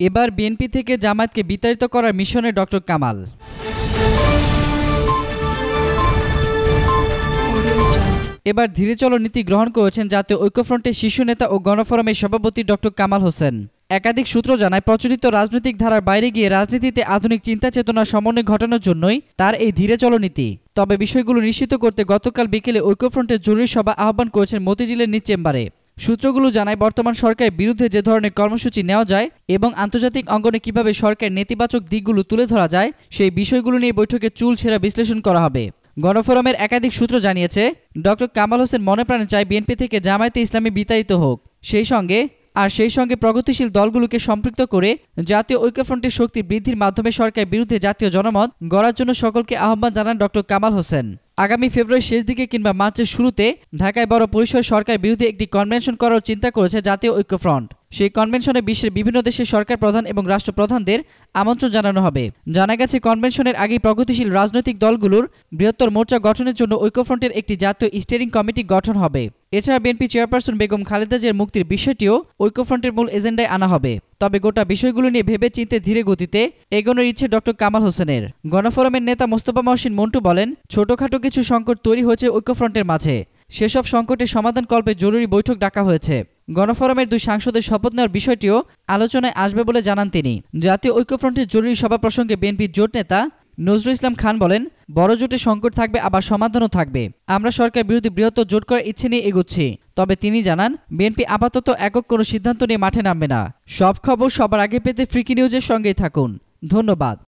এবার বিএনপি থেকে জামায়াতকে বিতাড়িত করার মিশনে ডক্টর কামাল। এবার ধীরে চলো নীতি গ্রহণ করেছেন জাতীয় ঐক্যফ্রন্টের শীর্ষ নেতা ও গণফোরামের সভাপতি ডক্টর কামাল হোসেন। একাধিক সূত্র জানায়, প্রচলিত রাজনৈতিক ধারার বাইরে গিয়ে রাজনীতিতে আধুনিক চিন্তা চেতনা সমন্বয় ঘটানোর জন্যই তার এই ধীরে চলো নীতি। তবে বিষয়গুলো নিশ্চিত করতে গতকাল বিকেলে ঐক্যফ্রন্টের জরুরি সভা আহ্বান করেছেন মতিঝিলের নিজ চেম্বারে। সূত্রগুলো জানায়, বর্তমান সরকারের বিরুদ্ধে যে ধরনের কর্মসূচি নেওয়া যায় এবং আন্তর্জাতিক অঙ্গনে কীভাবে সরকারের নেতিবাচক দিকগুলো তুলে ধরা যায়, সেই বিষয়গুলো নিয়ে বৈঠকে চুল ছেঁড়া বিশ্লেষণ করা হবে। গণফোরামের একাধিক সূত্র জানিয়েছে, ড. কামাল হোসেন মনে প্রাণে চায় বিএনপি থেকে জামায়াতে ইসলামী বিতাড়িত হোক। সেই সঙ্গে আর সেই সঙ্গে প্রগতিশীল দলগুলোকে সম্পৃক্ত করে জাতীয় ঐক্যফ্রন্টের শক্তি বৃদ্ধির মাধ্যমে সরকারের বিরুদ্ধে জাতীয় জনমত গড়ার জন্য সকলকে আহ্বান জানান ডক্টর কামাল হোসেন। আগামী ফেব্রুয়ারির শেষ দিকে কিংবা মার্চের শুরুতে ঢাকায় বড় পরিসর সরকার বিরুদ্ধে একটি কনভেনশন করার চিন্তা করেছে জাতীয় ঐক্যফ্রন্ট। সেই কনভেনশনে বিশ্বের বিভিন্ন দেশের সরকার প্রধান এবং রাষ্ট্রপ্রধানদের আমন্ত্রণ জানানো হবে। জানা গেছে, কনভেনশনের আগেই প্রগতিশীল রাজনৈতিক দলগুলোর বৃহত্তর মোর্চা গঠনের জন্য ঐক্যফ্রন্টের একটি জাতীয় স্টিয়ারিং কমিটি গঠন হবে। এছাড়া বিএনপি চেয়ারপারসন বেগম খালেদা জিয়ার মুক্তির বিষয়টিও ঐক্যফ্রন্টের মূল এজেন্ডায় আনা হবে। তবে গোটা বিষয়গুলো নিয়ে ভেবে চিনতে ধীরে গতিতে এগোনোর ইচ্ছে ডক্টর কামাল হোসেনের। গণফোরামের নেতা মোস্তফা মহসিন মন্টু বলেন, ছোটখাটো কিছু সংকট তৈরি হয়েছে ঐক্যফ্রন্টের মাঝে। সেসব সংকটের সমাধান কল্পে জরুরি বৈঠক ডাকা হয়েছে। গণফোরামের দুই সাংসদের শপথ নেওয়ার বিষয়টিও আলোচনায় আসবে বলে জানান তিনি। জাতীয় ঐক্যফ্রন্টের জরুরি সভা প্রসঙ্গে বিএনপির জোট নেতা নজরুল ইসলাম খান বলেন, বড় জোটে সংকট থাকবে, আবার সমাধানও থাকবে। আমরা সরকার বিরোধী বৃহত্তর জোট করার ইচ্ছে নিয়ে এগোচ্ছি। তবে তিনি জানান, বিএনপি আপাতত একক কোনো সিদ্ধান্ত নিয়ে মাঠে নামবে না। সব খবর সবার আগে পেতে ফ্রিকি নিউজের সঙ্গেই থাকুন। ধন্যবাদ।